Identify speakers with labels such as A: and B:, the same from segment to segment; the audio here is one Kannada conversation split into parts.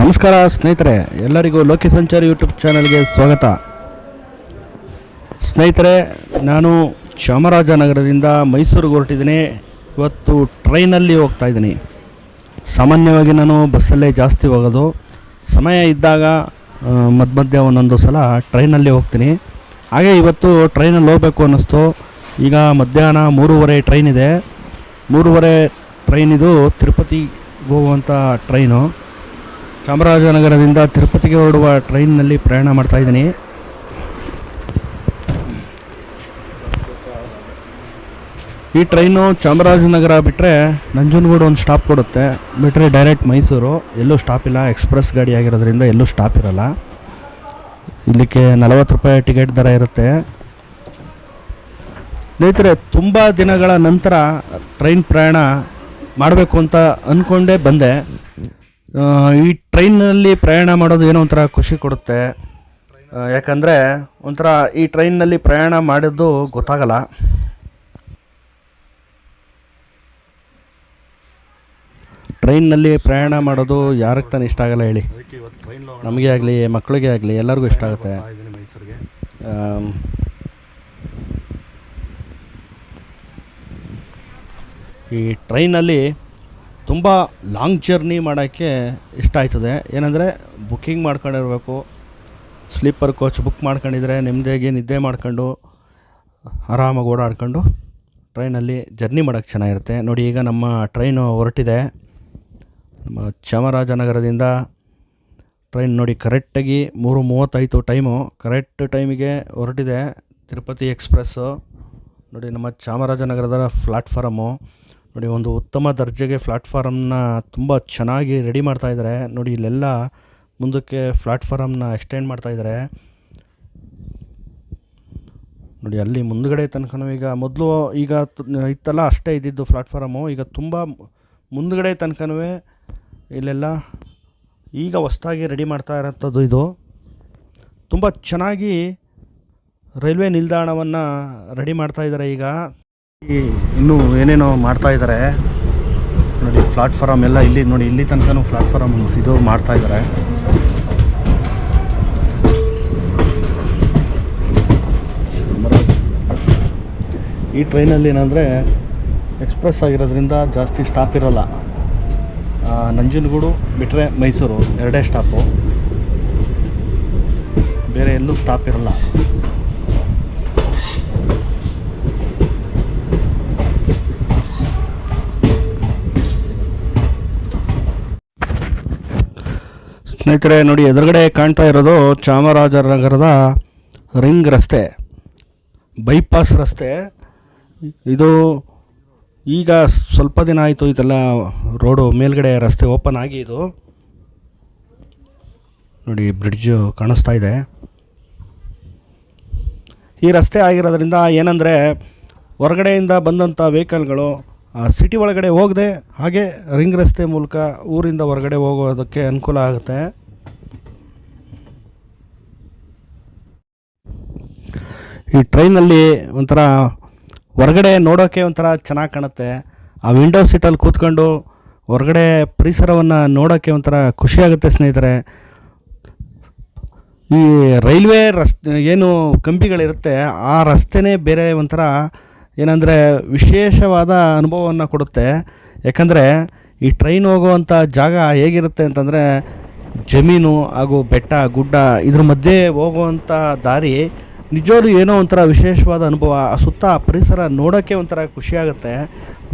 A: ನಮಸ್ಕಾರ ಸ್ನೇಹಿತರೆ, ಎಲ್ಲರಿಗೂ ಲೋಕಿ ಸಂಚಾರಿ ಯೂಟ್ಯೂಬ್ ಚಾನಲ್ಗೆ ಸ್ವಾಗತ. ಸ್ನೇಹಿತರೆ, ನಾನು ಚಾಮರಾಜನಗರದಿಂದ ಮೈಸೂರಿಗೆ ಹೊರಟಿದ್ದೀನಿ. ಇವತ್ತು ಟ್ರೈನಲ್ಲಿ ಹೋಗ್ತಾ ಇದ್ದೀನಿ. ಸಾಮಾನ್ಯವಾಗಿ ನಾನು ಬಸ್ಸಲ್ಲೇ ಜಾಸ್ತಿ ಹೋಗೋದು. ಸಮಯ ಇದ್ದಾಗ ಮಧ್ಯ ಮಧ್ಯ ಒಂದೊಂದು ಸಲ ಟ್ರೈನಲ್ಲಿ ಹೋಗ್ತೀನಿ. ಹಾಗೆ ಇವತ್ತು ಟ್ರೈನಲ್ಲಿ ಹೋಗಬೇಕು ಅನ್ನಿಸ್ತು. ಈಗ ಮಧ್ಯಾಹ್ನ ಮೂರುವರೆ ಟ್ರೈನ್ ಇದೆ. ಮೂರುವರೆ ಟ್ರೈನ್ ಇದು ತಿರುಪತಿಗೆ ಹೋಗುವಂಥ ಟ್ರೈನು. ಚಾಮರಾಜನಗರದಿಂದ ತಿರುಪತಿಗೆ ಹೊರಡುವ ಟ್ರೈನ್ನಲ್ಲಿ ಪ್ರಯಾಣ ಮಾಡ್ತಾ ಇದ್ದೀನಿ. ಈ ಟ್ರೈನು ಚಾಮರಾಜನಗರ ಬಿಟ್ಟರೆ ನಂಜನಗೂಡು ಒಂದು ಸ್ಟಾಪ್ ಕೊಡುತ್ತೆ. ಬಿಟ್ಟರೆ ಡೈರೆಕ್ಟ್ ಮೈಸೂರು. ಎಲ್ಲೂ ಸ್ಟಾಪ್ ಇಲ್ಲ. ಎಕ್ಸ್ಪ್ರೆಸ್ ಗಾಡಿ ಆಗಿರೋದ್ರಿಂದ ಎಲ್ಲೂ ಸ್ಟಾಪ್ ಇರಲ್ಲ. ಇಲ್ಲಿಗೆ ನಲವತ್ತು ರೂಪಾಯಿ ಟಿಕೆಟ್ ದರ ಇರುತ್ತೆ. ಸ್ನೇಹಿತರೆ, ತುಂಬ ದಿನಗಳ ನಂತರ ಟ್ರೈನ್ ಪ್ರಯಾಣ ಮಾಡಬೇಕು ಅಂತ ಅಂದ್ಕೊಂಡೇ ಬಂದೆ. ಈ ಟ್ರೈನಲ್ಲಿ ಪ್ರಯಾಣ ಮಾಡೋದು ಏನೋ ಒಂಥರ ಖುಷಿ ಕೊಡುತ್ತೆ. ಯಾಕಂದರೆ ಒಂಥರ ಈ ಟ್ರೈನ್ನಲ್ಲಿ ಪ್ರಯಾಣ ಮಾಡಿದ್ದು ಗೊತ್ತಾಗಲ್ಲ. ಟ್ರೈನ್ನಲ್ಲಿ ಪ್ರಯಾಣ ಮಾಡೋದು ಯಾರಿಗೆ ತಾನೇ ಇಷ್ಟ ಆಗಲ್ಲ ಹೇಳಿ. ನಮಗೆ ಆಗಲಿ ಮಕ್ಕಳಿಗೆ ಆಗಲಿ, ಎಲ್ಲರಿಗೂ ಇಷ್ಟ ಆಗುತ್ತೆ. ಈ ಟ್ರೈನಲ್ಲಿ ತುಂಬ ಲಾಂಗ್ ಜರ್ನಿ ಮಾಡೋಕ್ಕೆ ಇಷ್ಟ ಆಯ್ತದೆ. ಏನಂದರೆ ಬುಕ್ಕಿಂಗ್ ಮಾಡ್ಕೊಂಡಿರಬೇಕು. ಸ್ಲೀಪರ್ ಕೋಚ್ ಬುಕ್ ಮಾಡ್ಕೊಂಡಿದ್ರೆ ನೆಮ್ಮದಿಯಾಗಿ ನಿದ್ದೆ ಮಾಡ್ಕೊಂಡು ಆರಾಮಾಗಿ ಓಡಾಡ್ಕೊಂಡು ಟ್ರೈನಲ್ಲಿ ಜರ್ನಿ ಮಾಡೋಕ್ಕೆ ಚೆನ್ನಾಗಿರುತ್ತೆ. ನೋಡಿ, ಈಗ ನಮ್ಮ ಟ್ರೈನು ಹೊರಟಿದೆ. ನಮ್ಮ ಚಾಮರಾಜನಗರದಿಂದ ಟ್ರೈನ್ ನೋಡಿ, ಕರೆಕ್ಟಾಗಿ ಮೂರು ಮೂವತ್ತೈದು ಟೈಮು. ಕರೆಕ್ಟ್ ಟೈಮಿಗೆ ಹೊರಟಿದೆ. ತಿರುಪತಿ ಎಕ್ಸ್ಪ್ರೆಸ್ಸು. ನೋಡಿ, ನಮ್ಮ ಚಾಮರಾಜನಗರದ ಪ್ಲಾಟ್ಫಾರಮು. ನೋಡಿ, ಒಂದು ಉತ್ತಮ ದರ್ಜೆಗೆ ಪ್ಲಾಟ್ಫಾರಮ್ನ ತುಂಬ ಚೆನ್ನಾಗಿ ರೆಡಿ ಮಾಡ್ತಾ ಇದ್ದಾರೆ ನೋಡಿ, ಇಲ್ಲೆಲ್ಲ ಮುಂದಕ್ಕೆ ಪ್ಲಾಟ್ಫಾರಮ್ನ ಎಕ್ಸ್ಟೆಂಡ್ ಮಾಡ್ತಾ ಇದ್ದಾರೆ ನೋಡಿ, ಅಲ್ಲಿ ಮುಂದುಗಡೆ ತನಕನೂ ಈಗ ಮೊದಲು ಈಗ ಇತ್ತಲ್ಲ, ಅಷ್ಟೇ ಇದ್ದಿದ್ದು ಪ್ಲಾಟ್ಫಾರಮು. ಈಗ ತುಂಬ ಮುಂದುಗಡೆ ತನಕನೂ ಇಲ್ಲೆಲ್ಲ ಈಗ ಹೊಸ್ದಾಗಿ ರೆಡಿ ಮಾಡ್ತಾ ಇರೋಂಥದ್ದು ಇದು. ತುಂಬ ಚೆನ್ನಾಗಿ ರೈಲ್ವೆ ನಿಲ್ದಾಣವನ್ನು ರೆಡಿ ಮಾಡ್ತಾ ಇದ್ದಾರೆ ಈಗ. ಇನ್ನೂ ಏನೇನೋ ಮಾಡ್ತಾ ಇದ್ದಾರೆ ನೋಡಿ ಪ್ಲಾಟ್ಫಾರಮ್ ಎಲ್ಲ ಇಲ್ಲಿ, ನೋಡಿ, ಇಲ್ಲಿ ತನಕನೂ ಪ್ಲಾಟ್ಫಾರಮ್ ಇದು ಮಾಡ್ತಾ ಇದ್ದಾರೆ ಈ ಟ್ರೈನಲ್ಲಿ ಏನಂದರೆ ಎಕ್ಸ್ಪ್ರೆಸ್ ಆಗಿರೋದ್ರಿಂದ ಜಾಸ್ತಿ ಸ್ಟಾಪ್ ಇರೋಲ್ಲ. ನಂಜನಗೂಡು ಬಿಟ್ಟರೆ ಮೈಸೂರು, ಎರಡೇ ಸ್ಟಾಪು ಬೇರೆ ಎಲ್ಲೂ ಸ್ಟಾಪ್ ಇರಲ್ಲ. ಸ್ನೇಹಿತರೆ, ನೋಡಿ, ಎದುರುಗಡೆ ಕಾಣ್ತಾ ಇರೋದು ಚಾಮರಾಜನಗರದ ರಿಂಗ್ ರಸ್ತೆ, ಬೈಪಾಸ್ ರಸ್ತೆ. ಇದು ಈಗ ಸ್ವಲ್ಪ ದಿನ ಆಯಿತು ಇದೆಲ್ಲ ರೋಡು ಮೇಲ್ಗಡೆ ರಸ್ತೆ ಓಪನ್ ಆಗಿ ಇದು. ನೋಡಿ, ಬ್ರಿಡ್ಜು ಕಾಣಿಸ್ತಾ ಇದೆ. ಈ ರಸ್ತೆ ಆಗಿರೋದ್ರಿಂದ ಏನಂದರೆ, ಹೊರಗಡೆಯಿಂದ ಬಂದಂಥ ವೆಹಿಕಲ್ಗಳು ಸಿಟಿ ಒಳಗಡೆ ಹೋಗದೆ ಹಾಗೆ ರಿಂಗ್ ರಸ್ತೆ ಮೂಲಕ ಊರಿಂದ ಹೊರಗಡೆ ಹೋಗೋದಕ್ಕೆ ಅನುಕೂಲ ಆಗುತ್ತೆ. ಈ ಟ್ರೈನಲ್ಲಿ ಒಂಥರ ಹೊರಗಡೆ ನೋಡೋಕ್ಕೆ ಒಂಥರ ಚೆನ್ನಾಗಿ ಕಾಣುತ್ತೆ. ಆ ವಿಂಡೋ ಸೀಟಲ್ಲಿ ಕೂತ್ಕೊಂಡು ಹೊರಗಡೆ ಪರಿಸರವನ್ನು ನೋಡೋಕ್ಕೆ ಒಂಥರ ಖುಷಿಯಾಗುತ್ತೆ ಸ್ನೇಹಿತರೆ. ಈ ರೈಲ್ವೆ ರಸ್ತೆ ಏನು ಕಂಬಿಗಳಿರುತ್ತೆ ಆ ರಸ್ತೆನೇ ಬೇರೆ ಒಂಥರ ಏನಂದರೆ ವಿಶೇಷವಾದ ಅನುಭವವನ್ನು ಕೊಡುತ್ತೆ. ಯಾಕಂದರೆ ಈ ಟ್ರೈನ್ ಹೋಗುವಂಥ ಜಾಗ ಹೇಗಿರುತ್ತೆ ಅಂತಂದರೆ ಜಮೀನು ಹಾಗೂ ಬೆಟ್ಟ, ಗುಡ್ಡ ಇದ್ರ ಮಧ್ಯೆ ಹೋಗುವಂಥ ದಾರಿ ನಿಜವಾಗ್ಲೂ ಏನೋ ಒಂಥರ ವಿಶೇಷವಾದ ಅನುಭವ. ಆ ಸುತ್ತ ಪರಿಸರ ನೋಡೋಕ್ಕೆ ಒಂಥರ ಖುಷಿಯಾಗುತ್ತೆ.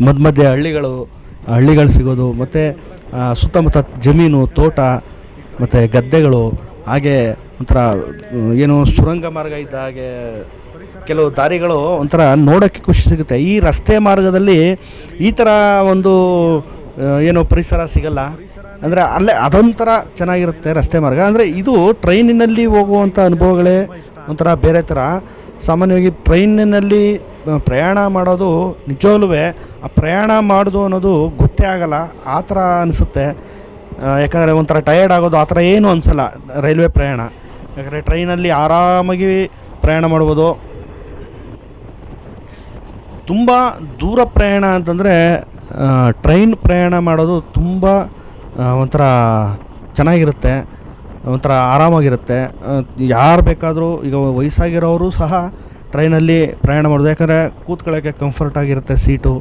A: ಮಧ್ಯ ಮಧ್ಯೆ ಹಳ್ಳಿಗಳು ಹಳ್ಳಿಗಳು ಸಿಗೋದು, ಮತ್ತು ಸುತ್ತಮುತ್ತ ಜಮೀನು, ತೋಟ, ಮತ್ತು ಗದ್ದೆಗಳು ಹಾಗೆ ಒಂಥರ ಏನು ಸುರಂಗ ಮಾರ್ಗ ಇದ್ದ ಹಾಗೆ ಕೆಲವು ದಾರಿಗಳು ಒಂಥರ ನೋಡೋಕ್ಕೆ ಖುಷಿ ಸಿಗುತ್ತೆ. ಈ ರಸ್ತೆ ಮಾರ್ಗದಲ್ಲಿ ಈ ಥರ ಒಂದು ಏನು ಪರಿಸರ ಸಿಗಲ್ಲ. ಅಂದರೆ ಅಲ್ಲೇ ಅದೊಂಥರ ಚೆನ್ನಾಗಿರುತ್ತೆ ರಸ್ತೆ ಮಾರ್ಗ. ಅಂದರೆ ಇದು ಟ್ರೈನಿನಲ್ಲಿ ಹೋಗುವಂಥ ಅನುಭವಗಳೇ ಒಂಥರ ಬೇರೆ ಥರ. ಸಾಮಾನ್ಯವಾಗಿ ಟ್ರೈನಿನಲ್ಲಿ ಪ್ರಯಾಣ ಮಾಡೋದು ನಿಜವಾಗ್ಲೂ ಆ ಪ್ರಯಾಣ ಮಾಡೋದು ಅನ್ನೋದು ಗೊತ್ತೇ ಆಗಲ್ಲ. ಆ ಥರ ಅನಿಸುತ್ತೆ. ಯಾಕಂದರೆ ಒಂಥರ ಟಯರ್ಡ್ ಆಗೋದು, ಆ ಥರ ಏನೂ ಅನಿಸಲ್ಲ ರೈಲ್ವೆ ಪ್ರಯಾಣ. ಯಾಕಂದರೆ ಟ್ರೈನಲ್ಲಿ ಆರಾಮಾಗಿ ಪ್ರಯಾಣ ಮಾಡ್ಬೋದು. ತುಂಬ ದೂರ ಪ್ರಯಾಣ ಅಂತಂದರೆ ಟ್ರೈನ್ ಪ್ರಯಾಣ ಮಾಡೋದು ತುಂಬ ಒಂಥರ ಚೆನ್ನಾಗಿರುತ್ತೆ, ಒಂಥರ ಆರಾಮಾಗಿರುತ್ತೆ. ಯಾರು ಬೇಕಾದರೂ ಈಗ ವಯಸ್ಸಾಗಿರೋರು ಸಹ ಟ್ರೈನಲ್ಲಿ ಪ್ರಯಾಣ ಮಾಡೋದು, ಯಾಕಂದರೆ ಕೂತ್ಕೊಳ್ಳೋಕ್ಕೆ ಕಂಫರ್ಟ್ ಆಗಿರುತ್ತೆ ಸೀಟು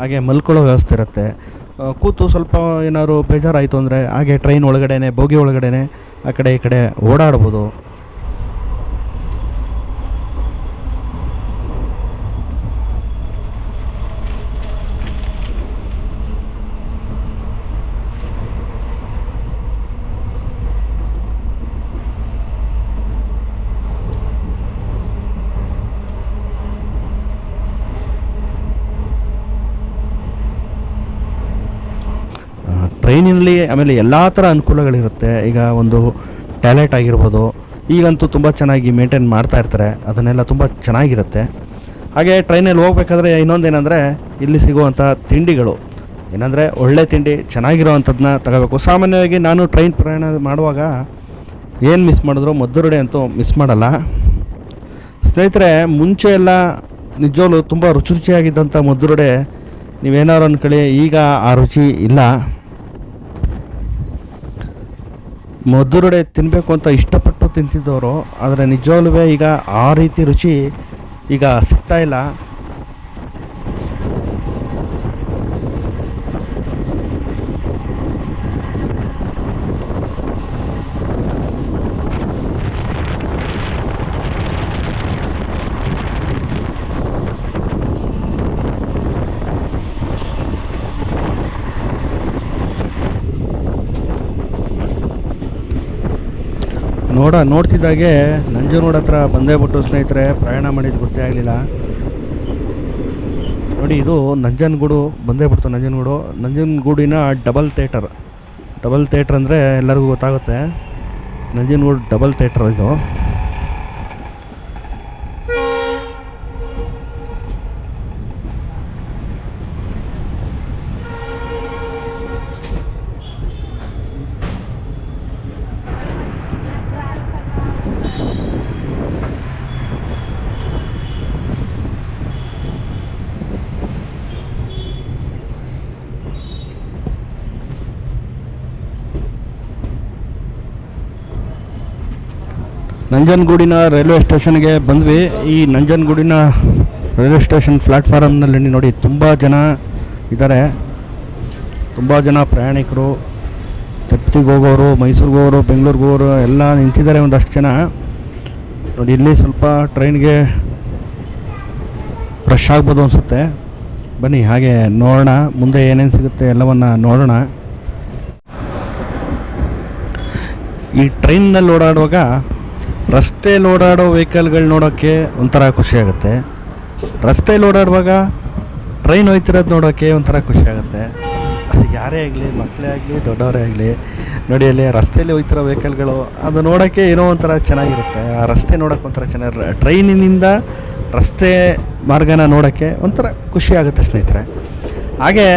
A: ಹಾಗೆ ಮಲ್ಕೊಳ್ಳೋ ವ್ಯವಸ್ಥೆ ಇರುತ್ತೆ. ಕೂತು ಸ್ವಲ್ಪ ಏನಾದ್ರು ಬೇಜಾರಾಯಿತು ಅಂದರೆ ಹಾಗೆ ಟ್ರೈನ್ ಒಳಗಡೆ ಬೋಗಿ ಒಳಗಡೆ ಆ ಕಡೆ ಈ ಕಡೆ ಓಡಾಡ್ಬೋದು. ಟ್ರೈನಿನಲ್ಲಿ ಆಮೇಲೆ ಎಲ್ಲ ಥರ ಅನುಕೂಲಗಳಿರುತ್ತೆ. ಈಗ ಒಂದು ಟಾಯ್ಲೆಟ್ ಆಗಿರ್ಬೋದು, ಈಗಂತೂ ತುಂಬ ಚೆನ್ನಾಗಿ ಮೇಂಟೈನ್ ಮಾಡ್ತಾ ಇರ್ತಾರೆ. ಅದನ್ನೆಲ್ಲ ತುಂಬ ಚೆನ್ನಾಗಿರುತ್ತೆ. ಹಾಗೆ ಟ್ರೈನಲ್ಲಿ ಹೋಗ್ಬೇಕಾದ್ರೆ ಇನ್ನೊಂದೇನೆಂದರೆ, ಇಲ್ಲಿ ಸಿಗುವಂಥ ತಿಂಡಿಗಳು. ಏನಂದರೆ, ಒಳ್ಳೆ ತಿಂಡಿ ಚೆನ್ನಾಗಿರೋವಂಥದ್ದನ್ನ ತಗೋಬೇಕು. ಸಾಮಾನ್ಯವಾಗಿ ನಾನು ಟ್ರೈನ್ ಪ್ರಯಾಣ ಮಾಡುವಾಗ ಏನು ಮಿಸ್ ಮಾಡಿದ್ರು, ಮದ್ದೂರುಡೆ ಅಂತೂ ಮಿಸ್ ಮಾಡಲ್ಲ. ಸ್ನೇಹಿತರೆ, ಮುಂಚೆ ಎಲ್ಲ ನಿಜವಾಗ್ಲೂ ತುಂಬ ರುಚಿ ರುಚಿಯಾಗಿದ್ದಂಥ ಮದ್ದೂರುಡೆ, ನೀವೇನಾದ್ರು ಅಂದ್ಕೊಳ್ಳಿ ಈಗ ಆ ರುಚಿ ಇಲ್ಲ. ಮದ್ದೂರುಡೆ ತಿನ್ನಬೇಕು ಅಂತ ಇಷ್ಟಪಟ್ಟು ತಿಂತಿದ್ದವರು ಆದರೆ ನಿಜವಾಗ್ಲೂ ಈಗ ಆ ರೀತಿ ರುಚಿ ಈಗ ಸಿಗ್ತಾ ನೋಡ ನೋಡ್ತಿದ್ದಾಗೆ ನಂಜನಗೂಡು ಹತ್ರ ಬಂದೇ ಬಿಟ್ಟು ಸ್ನೇಹಿತರೆ, ಪ್ರಯಾಣ ಮಾಡಿದ್ದು ಗೊತ್ತೇ ಆಗಲಿಲ್ಲ. ನೋಡಿ ಇದು ನಂಜನಗೂಡು, ಬಂದೇ ಬಿಡ್ತು ನಂಜನಗೂಡು. ನಂಜನಗೂಡಿನ ಡಬಲ್ ಥೇಟರ್ ಡಬಲ್ ಥೇಟ್ರ್ ಅಂದರೆ ಎಲ್ಲರಿಗೂ ಗೊತ್ತಾಗುತ್ತೆ. ನಂಜನಗೂಡು ಡಬಲ್ ಥೇಟ್ರ್ ಇದು. ನಂಜನಗೂಡಿನ ರೈಲ್ವೆ ಸ್ಟೇಷನ್ಗೆ ಬಂದ್ವಿ. ಈ ನಂಜನಗೂಡಿನ ರೈಲ್ವೆ ಸ್ಟೇಷನ್ ಪ್ಲ್ಯಾಟ್ಫಾರಮ್ನಲ್ಲಿ ನೋಡಿ ತುಂಬ ಜನ ಇದ್ದಾರೆ. ತುಂಬ ಜನ ಪ್ರಯಾಣಿಕರು, ತಿರುಪತಿಗೆ ಹೋಗೋರು, ಮೈಸೂರಿಗೆ ಹೋಗೋರು, ಬೆಂಗಳೂರಿಗೆ ಹೋಗೋರು ಎಲ್ಲ ನಿಂತಿದ್ದಾರೆ ಒಂದಷ್ಟು ಜನ. ನೋಡಿ, ಇಲ್ಲಿ ಸ್ವಲ್ಪ ಟ್ರೈನ್ಗೆ ರಶ್ ಆಗ್ಬೋದು ಅನಿಸುತ್ತೆ. ಬನ್ನಿ, ಹಾಗೆ ನೋಡೋಣ. ಮುಂದೆ ಏನೇನು ಸಿಗುತ್ತೆ ಎಲ್ಲವನ್ನು ನೋಡೋಣ. ಈ ಟ್ರೈನ್ನಲ್ಲಿ ಓಡಾಡುವಾಗ ರಸ್ತೆಯಲ್ಲಿ ಓಡಾಡೋ ವೆಹಿಕಲ್ಗಳು ನೋಡೋಕ್ಕೆ ಒಂಥರ ಖುಷಿ ಆಗುತ್ತೆ. ರಸ್ತೆಯಲ್ಲಿ ಓಡಾಡುವಾಗ ಟ್ರೈನ್ ಹೋಯ್ತಿರೋದು ನೋಡೋಕ್ಕೆ ಒಂಥರ ಖುಷಿ ಆಗುತ್ತೆ. ಅದು ಯಾರೇ ಆಗಲಿ, ಮಕ್ಕಳೇ ಆಗಲಿ, ದೊಡ್ಡವರೇ ಆಗಲಿ, ನೋಡಿ ಅಲ್ಲಿ ರಸ್ತೆಯಲ್ಲಿ ಹೋಯ್ತಿರೋ ವೆಹಿಕಲ್ಗಳು ಅದು ನೋಡೋಕ್ಕೆ ಏನೋ ಒಂಥರ ಚೆನ್ನಾಗಿರುತ್ತೆ. ಆ ರಸ್ತೆ ನೋಡೋಕ್ಕೆ ಒಂಥರ ಚೆನ್ನಾಗಿ ಟ್ರೈನಿನಿಂದ ರಸ್ತೆ ಮಾರ್ಗನ ನೋಡೋಕ್ಕೆ ಒಂಥರ ಖುಷಿಯಾಗುತ್ತೆ ಸ್ನೇಹಿತರೆ. ಹಾಗೆ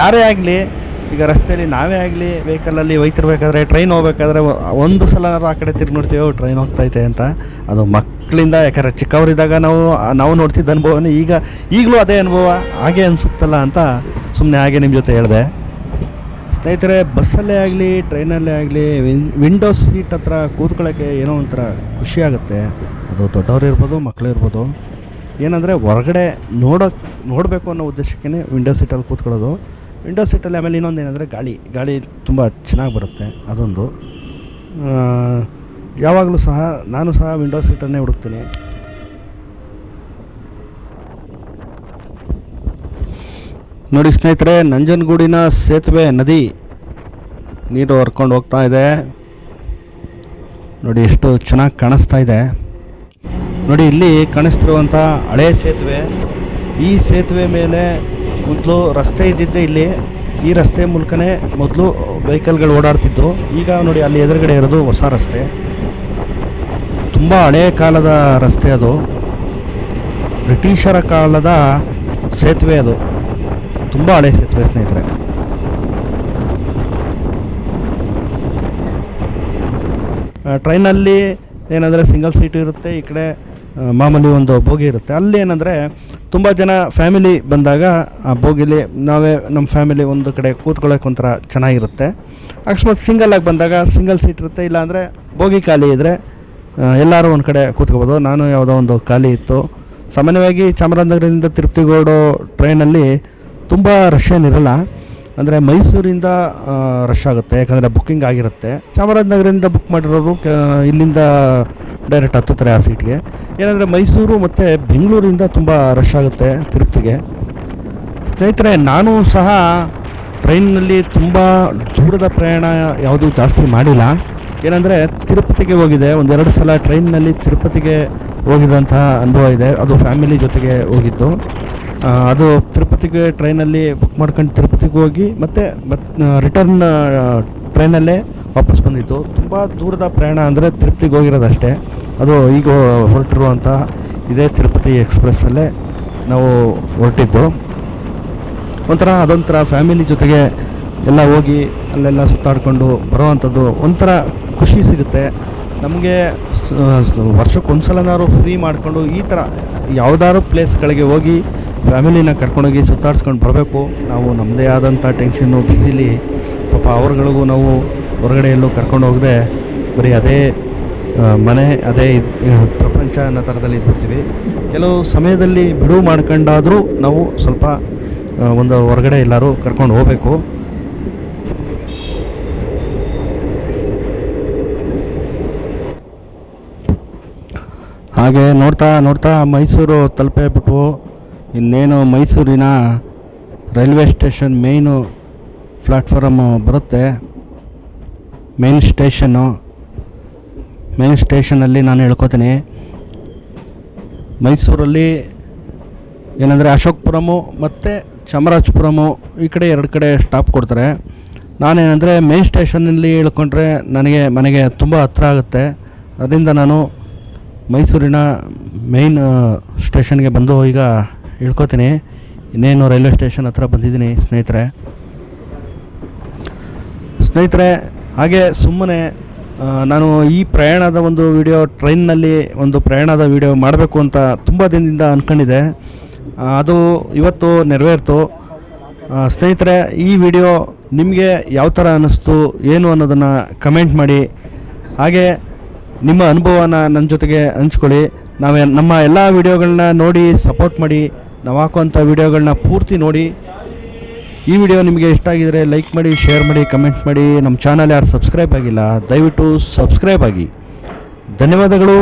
A: ಯಾರೇ ಆಗಲಿ ಈಗ ರಸ್ತೆಯಲ್ಲಿ ನಾವೇ ಆಗಲಿ ವೆಹಿಕಲಲ್ಲಿ ಒಯ್ತಿರ್ಬೇಕಾದ್ರೆ ಟ್ರೈನ್ ಹೋಗ್ಬೇಕಾದ್ರೆ ಒಂದು ಸಲ ಆ ಕಡೆ ತಿರುಗಿ ನೋಡ್ತೀವಿ ಟ್ರೈನ್ ಹೋಗ್ತೈತೆ ಅಂತ. ಅದು ಮಕ್ಕಳಿಂದ ಯಾಕಂದರೆ ಚಿಕ್ಕವರಿದ್ದಾಗ ನಾವು ನಾವು ನೋಡ್ತಿದ್ದ ಅನುಭವನೇ ಈಗ, ಈಗಲೂ ಅದೇ ಅನುಭವ, ಹಾಗೆ ಅನಿಸುತ್ತಲ್ಲ ಅಂತ ಸುಮ್ಮನೆ ಹಾಗೆ ನಿಮ್ಮ ಜೊತೆ ಹೇಳಿದೆ. ಸ್ನೇಹಿತರೆ, ಬಸ್ಸಲ್ಲೇ ಆಗಲಿ ಟ್ರೈನಲ್ಲೇ ಆಗಲಿ ವಿಂಡೋ ಸೀಟ್ ಹತ್ರ ಕೂತ್ಕೊಳ್ಳೋಕ್ಕೆ ಏನೋ ಒಂಥರ ಖುಷಿಯಾಗುತ್ತೆ ಅದು ದೊಡ್ಡವರು ಇರ್ಬೋದು ಮಕ್ಕಳು ಇರ್ಬೋದು. ಏನಂದರೆ ಹೊರಗಡೆ ನೋಡೋಕೆ, ನೋಡಬೇಕು ಅನ್ನೋ ಉದ್ದೇಶಕ್ಕೇ ವಿಂಡೋ ಸೀಟಲ್ಲಿ ಕೂತ್ಕೊಳ್ಳೋದು. ವಿಂಡೋ ಸೀಟಲ್ಲಿ ಆಮೇಲೆ ಇನ್ನೊಂದು ಏನಂದರೆ ಗಾಳಿ. ಗಾಳಿ ತುಂಬ ಚೆನ್ನಾಗಿ ಬರುತ್ತೆ ಅದೊಂದು. ಯಾವಾಗಲೂ ಸಹ ನಾನು ಸಹ ವಿಂಡೋ ಸೀಟನ್ನೇ ಹುಡುಕ್ತೀನಿ. ನೋಡಿ ಸ್ನೇಹಿತರೆ, ನಂಜನಗೂಡಿನ ಸೇತುವೆ ನದಿ ನೀರು ಹರ್ಕೊಂಡು ಹೋಗ್ತಾ ಇದೆ. ನೋಡಿ ಎಷ್ಟು ಚೆನ್ನಾಗಿ ಕಾಣಿಸ್ತಾ ಇದೆ. ನೋಡಿ ಇಲ್ಲಿ ಕಾಣಿಸ್ತಿರುವಂಥ ಹಳೆಯ ಸೇತುವೆ. ಈ ಸೇತುವೆ ಮೇಲೆ ಮೊದಲು ರಸ್ತೆ ಇದ್ದಿದ್ದೆ ಇಲ್ಲಿ, ಈ ರಸ್ತೆ ಮೂಲಕನೇ ಮೊದಲು ವೆಹಿಕಲ್ಗಳು ಓಡಾಡ್ತಿದ್ದು ಈಗ ನೋಡಿ ಅಲ್ಲಿ ಎದುರುಗಡೆ ಇರೋದು ಹೊಸ ರಸ್ತೆ. ತುಂಬ ಹಳೆಯ ಕಾಲದ ರಸ್ತೆ ಅದು. ಬ್ರಿಟಿಷರ ಕಾಲದ ಸೇತುವೆ ಅದು. ತುಂಬ ಹಳೆ ಸೇತುವೆ ಸ್ನೇಹಿತರೆ. ಟ್ರೈನಲ್ಲಿ ಏನಂದರೆ ಸಿಂಗಲ್ ಸೀಟ್ ಇರುತ್ತೆ, ಈ ಕಡೆ ಮಾಮೂಲಿ ಒಂದು ಬೋಗಿ ಇರುತ್ತೆ. ಅಲ್ಲಿ ಏನಂದರೆ ತುಂಬ ಜನ ಫ್ಯಾಮಿಲಿ ಬಂದಾಗ ಆ ಬೋಗಿಲಿ ನಾವೇ ನಮ್ಮ ಫ್ಯಾಮಿಲಿ ಒಂದು ಕಡೆ ಕೂತ್ಕೊಳ್ಳೋಕೆ ಒಂಥರ ಚೆನ್ನಾಗಿರುತ್ತೆ. ಅಕಸ್ಮಾತ್ ಸಿಂಗಲ್ಲಾಗಿ ಬಂದಾಗ ಸಿಂಗಲ್ ಸೀಟ್ ಇರುತ್ತೆ. ಇಲ್ಲಾಂದರೆ ಬೋಗಿ ಖಾಲಿ ಇದ್ದರೆ ಎಲ್ಲರೂ ಒಂದು ಕಡೆ ಕೂತ್ಕೋಬೋದು. ನಾನು ಯಾವುದೋ ಒಂದು ಖಾಲಿ ಇತ್ತು. ಸಾಮಾನ್ಯವಾಗಿ ಚಾಮರಾಜನಗರದಿಂದ ತಿರುಪ್ತಿಗೋಡು ಟ್ರೈನಲ್ಲಿ ತುಂಬ ರಶ್ ಏನಿರಲ್ಲ. ಅಂದರೆ ಮೈಸೂರಿಂದ ರಶ್ ಆಗುತ್ತೆ. ಯಾಕಂದರೆ ಬುಕ್ಕಿಂಗ್ ಆಗಿರುತ್ತೆ. ಚಾಮರಾಜನಗರದಿಂದ ಬುಕ್ ಮಾಡಿರೋರು ಇಲ್ಲಿಂದ ಡೈರೆಕ್ಟ್ ಹತ್ತುತ್ತಾರೆ ಆ ಸೀಟ್ಗೆ. ಏನಂದರೆ ಮೈಸೂರು ಮತ್ತು ಬೆಂಗಳೂರಿಂದ ತುಂಬ ರಶ್ ಆಗುತ್ತೆ ತಿರುಪತಿಗೆ. ಸ್ನೇಹಿತರೆ, ನಾನು ಸಹ ಟ್ರೈನ್ನಲ್ಲಿ ತುಂಬ ದೂರದ ಪ್ರಯಾಣ ಯಾವುದೂ ಜಾಸ್ತಿ ಮಾಡಿಲ್ಲ. ಏನಂದರೆ ತಿರುಪತಿಗೆ ಹೋಗಿದೆ. ಒಂದೆರಡು ಸಲ ಟ್ರೈನ್ನಲ್ಲಿ ತಿರುಪತಿಗೆ ಹೋಗಿದಂತಹ ಅನುಭವ ಇದೆ. ಅದು ಫ್ಯಾಮಿಲಿ ಜೊತೆಗೆ ಹೋಗಿದ್ದು. ಅದು ತಿರುಪತಿಗೆ ಟ್ರೈನಲ್ಲಿ ಬುಕ್ ಮಾಡ್ಕೊಂಡು ತಿರುಪತಿಗೆ ಹೋಗಿ ಮತ್ತು ಮತ್ ರಿಟರ್ನ್ ಟ್ರೈನಲ್ಲೇ ವಾಪಸ್ ಬಂದಿತ್ತು. ತುಂಬ ದೂರದ ಪ್ರಯಾಣ ಅಂದರೆ ತಿರುಪತಿಗೆ ಹೋಗಿರೋದಷ್ಟೇ. ಅದು ಈಗ ಹೊರಟಿರುವಂಥ ಇದೇ ತಿರುಪತಿ ಎಕ್ಸ್ಪ್ರೆಸ್ಸಲ್ಲೇ ನಾವು ಹೊರಟಿದ್ದು. ಒಂಥರ ಅದೊಂಥರ ಫ್ಯಾಮಿಲಿ ಜೊತೆಗೆ ಎಲ್ಲ ಹೋಗಿ ಅಲ್ಲೆಲ್ಲ ಸುತ್ತಾಡಿಕೊಂಡು ಬರೋವಂಥದ್ದು ಒಂಥರ ಖುಷಿ ಸಿಗುತ್ತೆ. ನಮಗೆ ವರ್ಷಕ್ಕೊಂದ್ಸಲನಾದ್ರು ಫ್ರೀ ಮಾಡಿಕೊಂಡು ಈ ಥರ ಯಾವುದಾದ್ರು ಪ್ಲೇಸ್ಗಳಿಗೆ ಹೋಗಿ ಫ್ಯಾಮಿಲಿನ ಕರ್ಕೊಂಡೋಗಿ ಸುತ್ತಾಡ್ಸ್ಕೊಂಡು ಬರಬೇಕು. ನಾವು ನಮ್ಮದೇ ಆದಂಥ ಟೆನ್ಷನ್ನು ಬ್ಯುಸಿಲಿ ಪಾಪ ಅವ್ರಗಳಿಗೂ ನಾವು ಹೊರಗಡೆ ಎಲ್ಲೂ ಕರ್ಕೊಂಡು ಹೋಗದೆ ಬರೀ ಅದೇ ಮನೆ, ಅದೇ ಪ್ರಪಂಚ ಅನ್ನೋ ಥರದಲ್ಲಿ ಇದ್ಬಿಡ್ತೀವಿ. ಕೆಲವು ಸಮಯದಲ್ಲಿ ಬಿಡುವು ಮಾಡ್ಕೊಂಡಾದರೂ ನಾವು ಸ್ವಲ್ಪ ಒಂದು ಹೊರಗಡೆ ಎಲ್ಲರೂ ಕರ್ಕೊಂಡು ಹೋಗಬೇಕು. ಹಾಗೆ ನೋಡ್ತಾ ನೋಡ್ತಾ ಮೈಸೂರು ತಲುಪೇ ಬಿಟ್ಟು ಇನ್ನೇನು ಮೈಸೂರಿನ ರೈಲ್ವೆ ಸ್ಟೇಷನ್ ಮೇಯ್ನು ಪ್ಲ್ಯಾಟ್ಫಾರಮ್ ಬರುತ್ತೆ. ಮೇನ್ ಸ್ಟೇಷನ್ನು ಮೇನ್ ಸ್ಟೇಷನಲ್ಲಿ ನಾನು ಹೇಳ್ಕೊತೀನಿ. ಮೈಸೂರಲ್ಲಿ ಏನಂದರೆ ಅಶೋಕ್ಪುರಮು ಮತ್ತು ಚಾಮರಾಜಪುರಮು ಈ ಕಡೆ ಎರಡು ಕಡೆ ಸ್ಟಾಪ್ ಕೊಡ್ತಾರೆ. ನಾನೇನೆಂದರೆ ಮೇನ್ ಸ್ಟೇಷನಲ್ಲಿ ಹೇಳ್ಕೊಂಡ್ರೆ ನನಗೆ ಮನೆಗೆ ತುಂಬ ಹತ್ರ ಆಗುತ್ತೆ. ಅದರಿಂದ ನಾನು ಮೈಸೂರಿನ ಮೇಯ್ನ್ ಸ್ಟೇಷನ್ಗೆ ಬಂದು ಈಗ ಇಳ್ಕೊತೀನಿ ಇನ್ನೇನು ರೈಲ್ವೆ ಸ್ಟೇಷನ್ ಹತ್ರ ಬಂದಿದ್ದೀನಿ ಸ್ನೇಹಿತರೆ. ಸ್ನೇಹಿತರೆ ಹಾಗೆ ಸುಮ್ಮನೆ ನಾನು ಈ ಪ್ರಯಾಣದ ಒಂದು ವಿಡಿಯೋ ಟ್ರೈನ್ನಲ್ಲಿ ಒಂದು ಪ್ರಯಾಣದ ವಿಡಿಯೋ ಮಾಡಬೇಕು ಅಂತ ತುಂಬ ದಿನದಿಂದ ಅಂದ್ಕೊಂಡಿದ್ದೆ ಅದು ಇವತ್ತು ನೆರವೇರ್ತು. ಸ್ನೇಹಿತರೆ, ಈ ವಿಡಿಯೋ ನಿಮಗೆ ಯಾವ ಥರ ಅನ್ನಿಸ್ತು, ಏನು ಅನ್ನೋದನ್ನು ಕಮೆಂಟ್ ಮಾಡಿ. ಹಾಗೆ ನಿಮ್ಮ ಅನುಭವನ ನನ್ನ ಜೊತೆಗೆ ಹಂಚ್ಕೊಳ್ಳಿ. ನಾವು ನಮ್ಮ ಎಲ್ಲ ವಿಡಿಯೋಗಳನ್ನ ನೋಡಿ ಸಪೋರ್ಟ್ ಮಾಡಿ. ನಾವು ಹಾಕುವಂಥ ವಿಡಿಯೋಗಳನ್ನ ಪೂರ್ತಿ ನೋಡಿ. ಈ ವಿಡಿಯೋ ನಿಮಗೆ ಇಷ್ಟ ಆಗಿದರೆ ಲೈಕ್ ಮಾಡಿ ಶೇರ್ ಮಾಡಿ ಕಮೆಂಟ್ ಮಾಡಿ. ನಮ್ಮ ಚಾನಲ್ ಯಾರು ಸಬ್ಸ್ಕ್ರೈಬ್ ಆಗಿಲ್ಲ, ದಯವಿಟ್ಟು ಸಬ್ಸ್ಕ್ರೈಬ್ ಆಗಿ. ಧನ್ಯವಾದಗಳು.